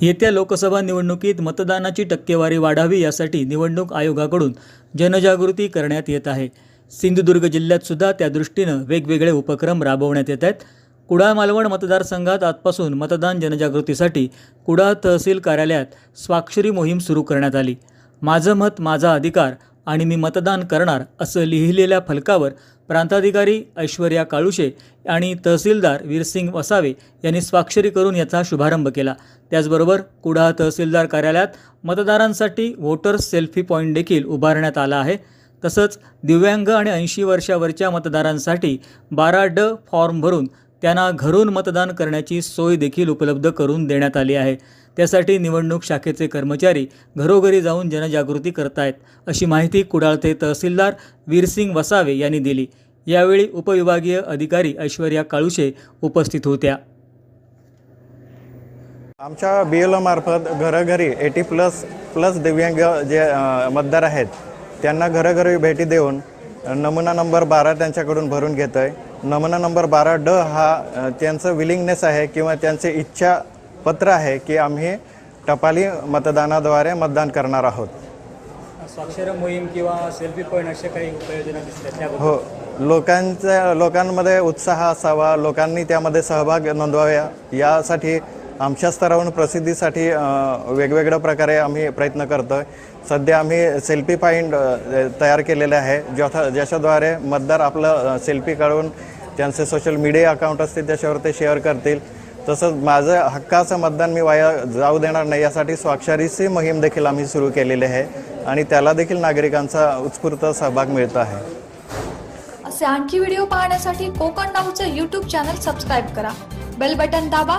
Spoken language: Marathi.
येत्या लोकसभा निवडणुकीत मतदानाची टक्केवारी वाढावी यासाठी निवडणूक आयोगाकडून जनजागृती करण्यात येत आहे. सिंधुदुर्ग जिल्ह्यात सुद्धा त्या दृष्टीनं वेगवेगळे उपक्रम राबवण्यात येत आहेत. कुडाळ मालवण मतदारसंघात आजपासून मतदान जनजागृतीसाठी कुडाळ तहसील कार्यालयात स्वाक्षरी मोहीम सुरू करण्यात आली. माझं मत माझा अधिकार आणि मी मतदान करणार असं लिहिलेल्या फलकावर प्रांताधिकारी ऐश्वर्या काळुशे आणि तहसीलदार वीरसिंग वसावे यांनी स्वाक्षरी करून याचा शुभारंभ केला. त्याचबरोबर कुडाळ तहसीलदार कार्यालयात मतदारांसाठी व्होटर्स सेल्फी पॉईंट देखील उभारण्यात आला आहे. तसंच दिव्यांग आणि ऐंशी वर्षावरच्या मतदारांसाठी बारा ड फॉर्म भरून त्यांना घरून मतदान करण्याची सोय देखील उपलब्ध करून देण्यात आली आहे. त्यासाठी निवडणूक शाखेचे कर्मचारी घरोघरी जाऊन जनजागृती करतायत अशी माहिती कुडाळचे तहसीलदार वीरसिंग वसावे यांनी दिली. यावेळी उपविभागीय अधिकारी ऐश्वर्या काळुशे उपस्थित होत्या. आमच्या बी एल ओमार्फत घरोघरी एटी प्लस प्लस दिव्यांग जे मतदार आहेत त्यांना घरोघरी भेटी देऊन नमुना नंबर बारा त्यांच्याकडून भरून घेतो आहे नमुना नंबर बारा ड हा त्यांचं विलिंगनेस आहे किंवा त्यांचे इच्छा पत्र आहे की आम्ही टपाली मतदानाद्वारे मतदान करणार आहोत. स्वाक्षर मोहीम किंवा सेल्फी पॉईंट अशा काही उपाययोजना दिसल्या हो लोकांच्या लोकांमध्ये उत्साह असावा लोकांनी त्यामध्ये सहभाग नोंदवाव्या यासाठी आमच्या स्तरावरून प्रसिद्धीसाठी वेगवेगळ्या प्रकारे आम्ही प्रयत्न करतो आहे सध्या आम्ही सेल्फी पॉईंट तयार केलेले आहे. ज्याथा ज्याच्याद्वारे मतदार आपलं सेल्फी काढून त्यांचे सोशल मीडिया अकाउंट असतील त्याच्यावर ते शेअर करतील. तसंच माझं हक्काचं मतदान मी वाया जाऊ देणार नाही यासाठी स्वाक्षरीची मोहीम देखील आम्ही सुरू केलेली आहे. आणि त्याला देखील नागरिकांचा उत्स्फूर्त सहभाग मिळत आहे. असे आणखी व्हिडिओ पाहण्यासाठी कोकण नाऊचं यूट्यूब चॅनल सबस्क्राईब करा. बेल बटन दाबा.